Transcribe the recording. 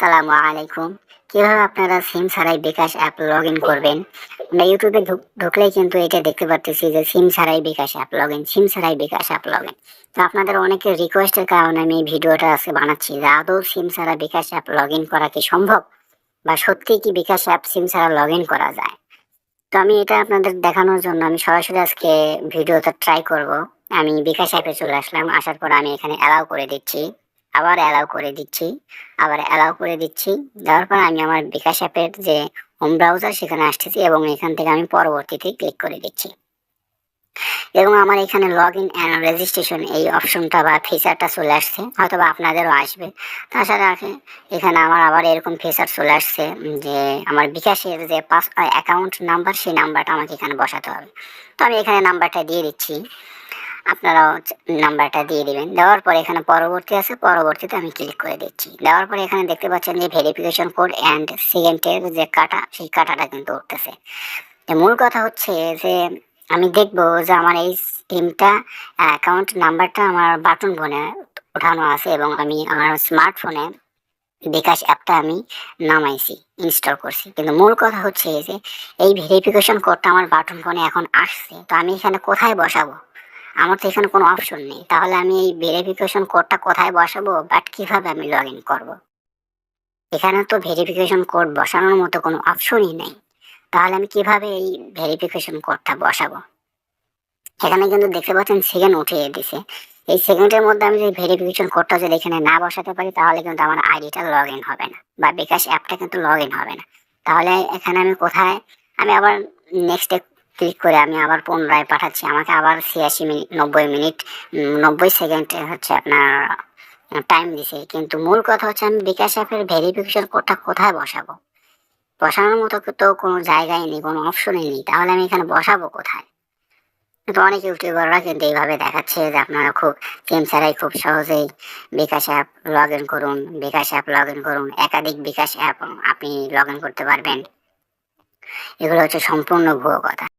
আসসালামু আলাইকুম। কীভাবে আপনারা সিম ছাড়াই বিকাশ অ্যাপ লগ ইন করবেন? আমরা ইউটিউবে ঢুকলেই কিন্তু এটা দেখতে পারতেছি যে সিম ছাড়াই bKash app log in SIM ছাড়াই বিকাশ অ্যাপ লগ ইন তো আপনাদের অনেকের রিকোয়েস্টের কারণে আমি এই ভিডিওটা আজকে বানাচ্ছি যে আদৌ সিম ছাড়া বিকাশ অ্যাপ লগ ইন করা কি সম্ভব? বা সত্যি কি বিকাশ অ্যাপ সিম ছাড়া লগ ইন করা যায়? তো আমি এটা আপনাদের দেখানোর জন্য আমি সরাসরি আজকে ভিডিওটা ট্রাই করব। আমি বিকাশ অ্যাপে চলে আসলাম। আসার পর আমি এখানে অ্যালাউ করে দিচ্ছি। আবার অ্যালাউ করে দিচ্ছি। আবার অ্যালাউ করে দিচ্ছি। দেওয়ার পর আমি আমার বিকাশ অ্যাপের যে হোম ব্রাউজার সেখানে আসতেছি এবং এখান থেকে আমি পরবর্তীতে ক্লিক করে দিচ্ছি। এবং আমার এখানে লগ ইন অ্যান্ড রেজিস্ট্রেশন এই অপশনটা বা ফিচারটা চলে আসছে। হয়তো বা আপনাদেরও আসবে। তাছাড়া এখে- এখানে আমার আবার এরকম ফিচার চলে আসছে যে আমার বিকাশের যে পাস অ্যাকাউন্ট নাম্বার সেই নাম্বারটা আমাকে এখানে বসাতে হবে। তো আমি এখানে নাম্বারটা দিয়ে দিচ্ছি। আপনারাও নাম্বারটা দিয়ে দিবেন। দেওয়ার পরে এখানে পরবর্তী আছে, পরবর্তীতে আমি ক্লিক করে দিচ্ছি। দেওয়ার পরে এখানে দেখতে পাচ্ছেন যে ভেরিফিকেশন কোড অ্যান্ড সেকেন্ডের যে কাটা, সেই কাটাটা কিন্তু উঠতেছে। মূল কথা হচ্ছে যে আমি দেখব যে আমার এই সিমটা অ্যাকাউন্ট নাম্বারটা আমার বাটন ফোনে ওঠানো আছে এবং আমি আমার স্মার্টফোনে বিকাশ অ্যাপটা আমি নামাইছি ইনস্টল করছি। কিন্তু মূল কথা হচ্ছে যে এই ভেরিফিকেশন কোডটা আমার বাটন ফোনে এখন আসছে, তো আমি এখানে কোথায় বসাবো? আমার তো এখানে কোনো অপশন নেই। তাহলে আমি এই ভেরিফিকেশন কোডটা কোথায় বসাবো? বাট কীভাবে আমি লগ ইন করব? এখানে তো ভেরিফিকেশন কোড বসানোর মতো কোনো অপশনই নেই। তাহলে আমি কীভাবে এই ভেরিফিকেশন কোডটা বসাবো? এখানে কিন্তু দেখতে পাচ্ছেন সেকেন্ড উঠিয়ে দিছে। এই সেকেন্ডের মধ্যে আমি যদি ভেরিফিকেশন কোডটা যদি এখানে না বসাতে পারি, তাহলে কিন্তু আমার আইডিটা লগ ইন হবে না বা বিকাশ অ্যাপটা কিন্তু লগ ইন হবে না। তাহলে এখানে আমি কোথায়, আমি আবার নেক্সটে ক্লিক করে আমি আবার পুনরায় পাঠাচ্ছি। আমাকে আবার ছিয়াশি মিনিট, নব্বই মিনিট নব্বই সেকেন্ড হচ্ছে আপনার টাইম দিছে। কিন্তু মূল কথা হচ্ছে আমি বিকাশ অ্যাপের ভেরিফিকেশন কোডটা কোথায় বসাবো? বসানোর মতো তো কোনো জায়গায় নেই, কোনো অপশনই নেই। তাহলে আমি এখানে বসাবো কোথায়? কিন্তু অনেক ইউটিউবাররা কিন্তু এইভাবে দেখাচ্ছে যে আপনারা খুব সিম ছাড়াই খুব সহজেই বিকাশ অ্যাপ লগ ইন করুন, বিকাশ অ্যাপ লগ ইন করুন, একাধিক বিকাশ অ্যাপ আপনি লগ ইন করতে পারবেন। এগুলো হচ্ছে সম্পূর্ণ ভুয়ো কথা।